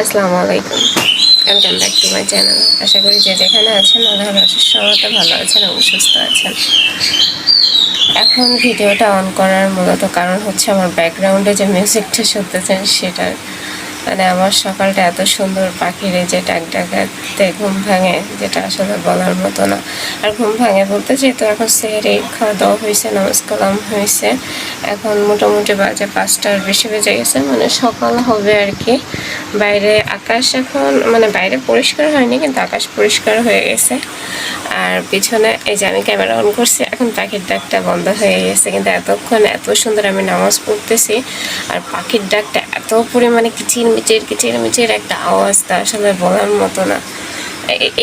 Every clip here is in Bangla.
আসসালামু আলাইকুম। Welcome back to my channel আশা করি যে যেখানে আছেন আল্লাহর অশেষ সহমতে ভালো আছেন এবং সুস্থ আছেন। এখন ভিডিওটা অন করার মূলত কারণ হচ্ছে আমার ব্যাকগ্রাউন্ডে যে মিউজিকটা শুনতেছেন সেটার মানে আমার সকালটা এত সুন্দর পাখির যে ডাক ডাকাতে ঘুম ভাঙে, যেটা আসলে বলার মতো না। আর ঘুম ভাঙে বলতে যেহেতু এখন সেহরি খাওয়া দাওয়া হয়েছে, নামাজ কালাম হয়েছে, এখন মোটামুটি বাজে পাঁচটার বেশি বেজে গেছে মানে সকাল হবে আর কি। বাইরে আকাশ এখন মানে বাইরে পরিষ্কার হয়নি, কিন্তু আকাশ পরিষ্কার হয়ে গেছে। আর পিছনে এই যে আমি ক্যামেরা অন করছি, এখন পাখির ডাকটা বন্ধ হয়ে গেছে, কিন্তু এতক্ষণ এত সুন্দর আমি নামাজ পড়তেছি, আর পাখির ডাকটা এত পরিমাণে কিচির মিচির কিচির মিচির একটা আওয়াজ তা আসলে বলার মতো না।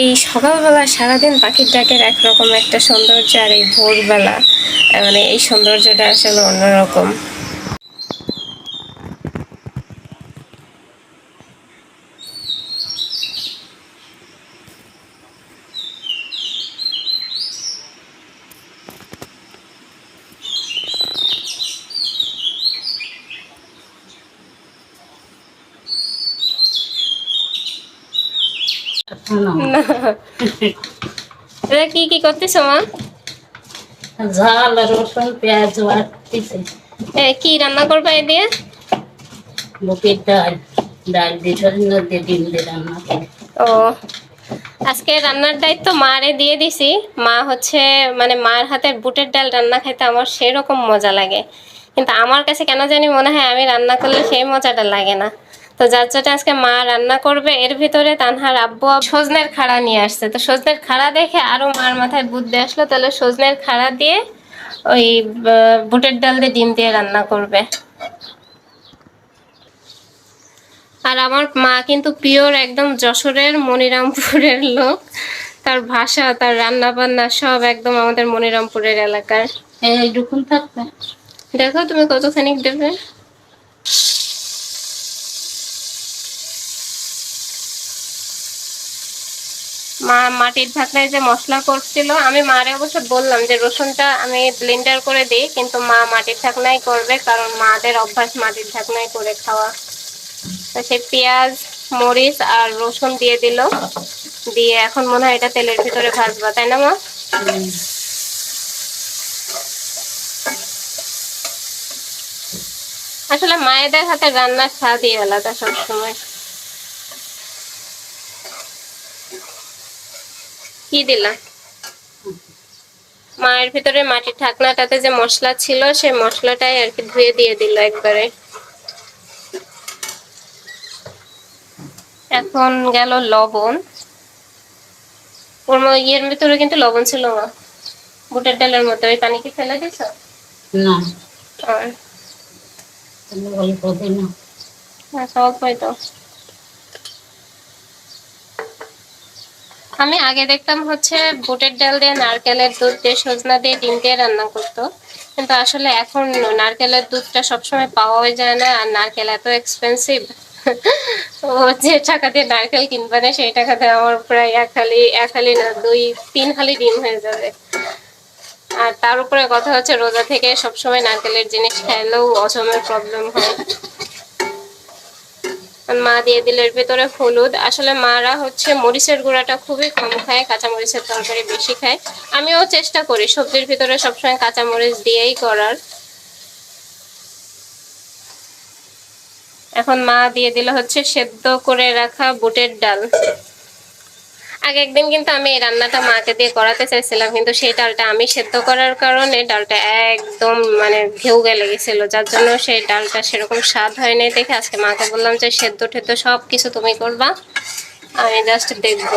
এই সকালবেলা সারাদিন পাখির ডাকের একরকম একটা সৌন্দর্য আর এই ভোরবেলা মানে এই সৌন্দর্যটা আসলে অন্যরকম। না। এটা কি কি করতেছো মা? ঝাল রসুন পেঁয়াজ বাটতেছে কি রান্না করবে এ দিয়ে? বুকের ডাল ডাল দিয়ে সজনে দিয়ে ডিম দিয়ে রান্না ও আজকে রান্নার দায়িত্ব মারে দিয়ে দিছি। মা হচ্ছে মানে মার হাতের বুটের ডাল রান্না খাইতে আমার সেরকম মজা লাগে। কিন্তু আমার কাছে কেন জানি মনে হয় আমি রান্না করলে সেই মজাটা লাগে না। তো যার জন্য আজকে মা রান্না করবে এর ভিতরে তানহার আব্বু সজনের খাড়া নিয়ে আসছে। তো সজনের খাড়া দেখে আরও মার মাথায় বুদ্ধি আসলো তাহলে সজনের খাড়া দিয়ে ওই বুটের ডাল দিয়ে ডিম দিয়ে রান্না করবে। আর আমার মা কিন্তু পিওর একদম যশোরের মনিরামপুরের লোক। তার ভাষা তার রান্না বান্না সব একদম আমাদের মনিরামপুরের এলাকার। এইটুকুন থাকবে। দেখো তুমি কতখানি দেবে। মা মাটির ঢাকনায় যে মশলা করছিল, আমি মারে অবশ্য বললাম যে রসুনটা আমি ব্লেন্ডার করে দিই, কিন্তু মা মাটির ঢাকনায় করবে কারণ মাদের অভ্যাস মাটির ঢাকনায় করে খাওয়া। সেই পেঁয়াজ, মরিচ আর রসুন দিয়ে দিল। দিয়ে এখন মনে হয় এটা তেলের ভিতরে ভাজবা, তাই না মা? আসলে মায়েদের হাতে রান্নার স্বাদই আলাদা সবসময়। কি দিলা? মায়ের ভিতরে মাটির ঢাকনাটাতে যে মশলা ছিল সেই মশলাটাই আর কি ধুয়ে দিয়ে দিল একবারে। এখন গেল লবণ। ওর ইয়ের ভিতরে কিন্তু লবণ ছিল না। বুটের ডালের মধ্যে। ওই পানি কি ফেলে দিছ না। আর? অল্প দিন আচ্ছা অল্পই তো আমি আগে দেখতাম হচ্ছে বুটের ডাল দিয়ে নারকেলের দুধ দিয়ে সজনা দিয়ে ডিম দিয়ে রান্না করতো। কিন্তু আসলে এখন নারকেলের দুধটা সবসময় পাওয়াই যায় না, আর নারকেল এত এক্সপেন্সিভ ও যে টাকা দিয়ে নারকেল কিনবে না, সেই টাকা দিয়ে আমার প্রায় এক হালি এক হালি না, দুই, তিন হালি ডিম হয়ে যাবে। আর তার উপরে কথা হচ্ছে, রোজা থেকে সবসময় নারকেলের জিনিস খাইলেও অজমের প্রবলেম হয়। মা দিয়ে দিল এর ভেতরে হলুদ। আসলে মারা হচ্ছে মরিচের গুঁড়াটা খুবই কম খায় কাঁচা মরিচের তরকারি বেশি খায়। আমিও চেষ্টা করি সবজির ভিতরে সবসময় কাঁচা মরিচ দিয়েই করার। এখন মা দিয়ে দিলে হচ্ছে সেদ্ধ করে রাখা বুটের ডাল। আগে একদিন কিন্তু আমি এই রান্নাটা মাকে দিয়ে করাতে চাইছিলাম, কিন্তু সেই ডালটা আমি সেদ্ধ করার কারণে ডালটা একদম মানে ঘেউ গেলে গেছিল যার জন্য সেই ডালটা সেরকম স্বাদ হয়নি দেখে আজকে মাকে বললাম যে সেদ্ধ টেদ্ধ সব কিছু তুমি করবা, আমি জাস্ট দেখব।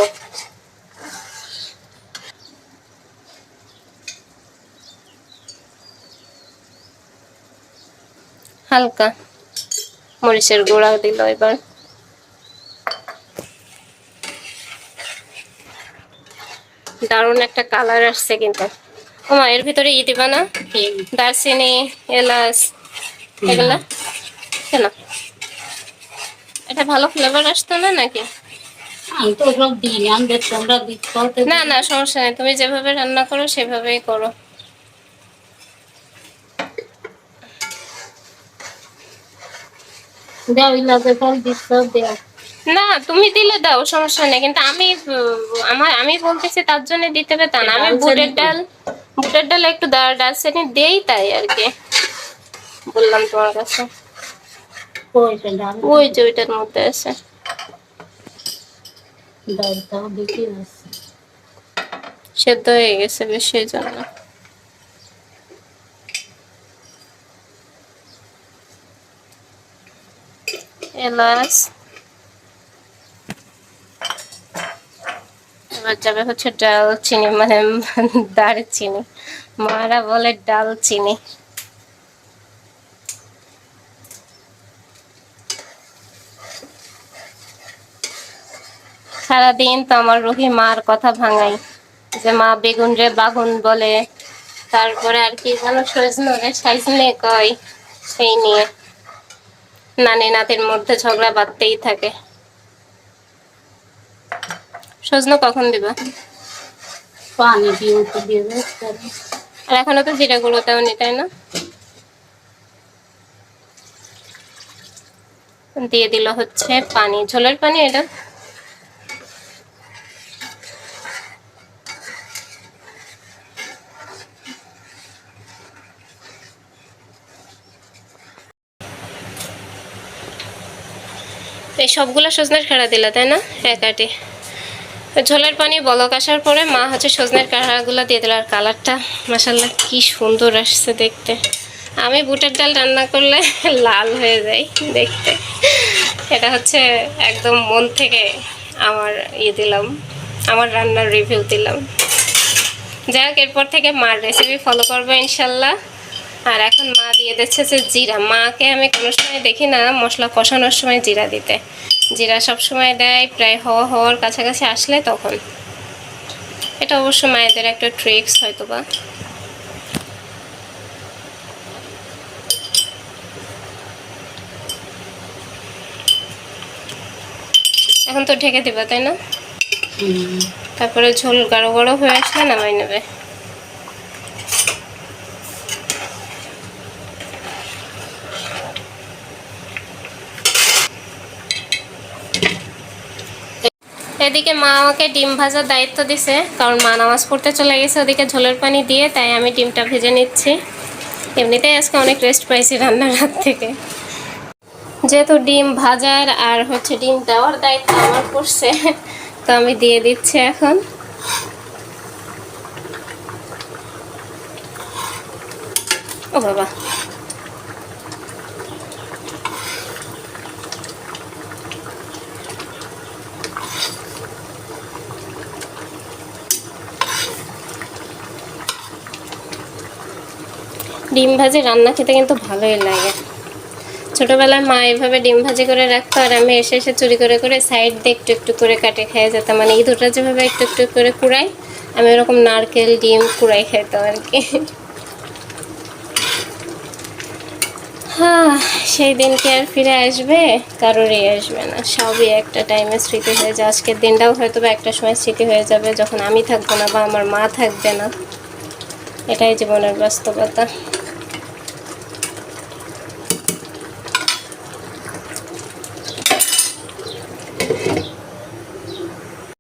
হালকা মরিচের গুঁড়া দিল এবার। দারুণ একটা কালার আসছে কিন্তু। ওমা এর ভিতরে ই দিবা না? দারচিনি এলাচ এগুলা কেন? এটা ভালো ফ্লেভার আসতো না নাকি? না না সমস্যা নেই। তুমি যেভাবে রান্না করো সেভাবেই করো। দেও ইলাচে ফল দিতে দেও না তুমি দিলে দাও সমস্যা নেই। কিন্তু আমি আমার আমি বলতেছি তার জন্য দিতে হবে তা না। আমি বুটের ডাল বুটের ডাল একটু দা- ডালচিনি দেই তাই আর কি। বললাম তোমার কাছে। ডাল। ওই যে ওইটার মধ্যে আছে। সেদ্ধ হয়ে গেছে বেশ সেই জন্য। এলাচ। এবার যাবে হচ্ছে ডাল চিনি মানে দারচিনি মারা বলে ডাল চিনি। সারাদিন তো আমার রুহি মার কথা ভাঙাই যে মা বেগুন রে বাগুন বলে। তারপরে আর কি যেন সজনে সাইজনে কয়, সেই নিয়ে। নানি নাতির মধ্যে ঝগড়া বাঁধতেই থাকে। সজনে কখন দিবা? পানি দিয়ে তো দিয়ে দেবে আর এখনও তো জিরা গুঁড়ো তেমনি তাই না? দিয়ে দিল হচ্ছে পানি ঝোলের পানি এটা? এই সবগুলো সজনের খেড়া দিলা তাই না? একাটি ঝোলের পানি, বলক আসার পরে মা হচ্ছে সজনের কাঁড়াগুলো দিয়ে দিল। আর কালারটা মাসাল্লাহ কি সুন্দর আসছে দেখতে। আমি বুটের ডাল রান্না করলে লাল হয়ে যায় দেখতে। এটা হচ্ছে একদম মন থেকে আমার ইয়ে দিলাম, আমার রান্নার রিভিউ দিলাম। যাই হোক, এরপর থেকে মার রেসিপি ফলো করব ইনশাল্লাহ আর এখন মা দিয়ে দিচ্ছে যে জিরা। মাকে আমি কোনো সময় দেখি না, মশলা কষানোর সময় জিরা দিতে। জিরা সব সময় দেয় প্রায় হওয়া হওয়ার কাছাকাছি আসলে তখন। এটা অবশ্য মায়েদের একটা ট্রিক্স হয়তো বা এখন তো ঢেকে দিবা তাই না? তারপরে ঝোল গাঢ় গাঢ় হয়ে আসলে নামাই নেবে। এদিকে মা আমাকে ডিম ভাজার দায়িত্ব দিছে, কারণ মা নামাজ পড়তে চলে গেছে ওদিকে ঝোলের পানি দিয়ে, তাই আমি ডিমটা ভেজে নিচ্ছি। এমনিতেই আজকে অনেক রেস্ট পাইছি রান্নার হাত থেকে। যেহেতু ডিম ভাজার আর হচ্ছে ডিম দেওয়ার দায়িত্ব আমার পড়ছে, তো আমি দিয়ে দিচ্ছি এখন। ও বাবা। ডিম ভাজি রান্না খেতে কিন্তু ভালোই লাগে। ছোটোবেলায় মা এভাবে ডিম ভাজি করে রাখতো আর আমি এসে এসে চুরি করে করে সাইড দিয়ে একটু একটু করে কাটে খেয়ে যেতাম। মানে ইঁদুরটা যেভাবে একটু একটু করে কুড়াই, আমি ওরকম নারকেল, ডিম কুড়াই খেতাম আর কি। হ্যাঁ সেই দিন কি আর ফিরে আসবে? কারোরই আসবে না। সবই একটা টাইমে স্মৃতি হয়ে যায়। আজকের দিনটাও হয়তো বা একটা সময় স্মৃতি হয়ে যাবে যখন আমি থাকব না বা আমার মা থাকবে না। এটাই জীবনের বাস্তবতা।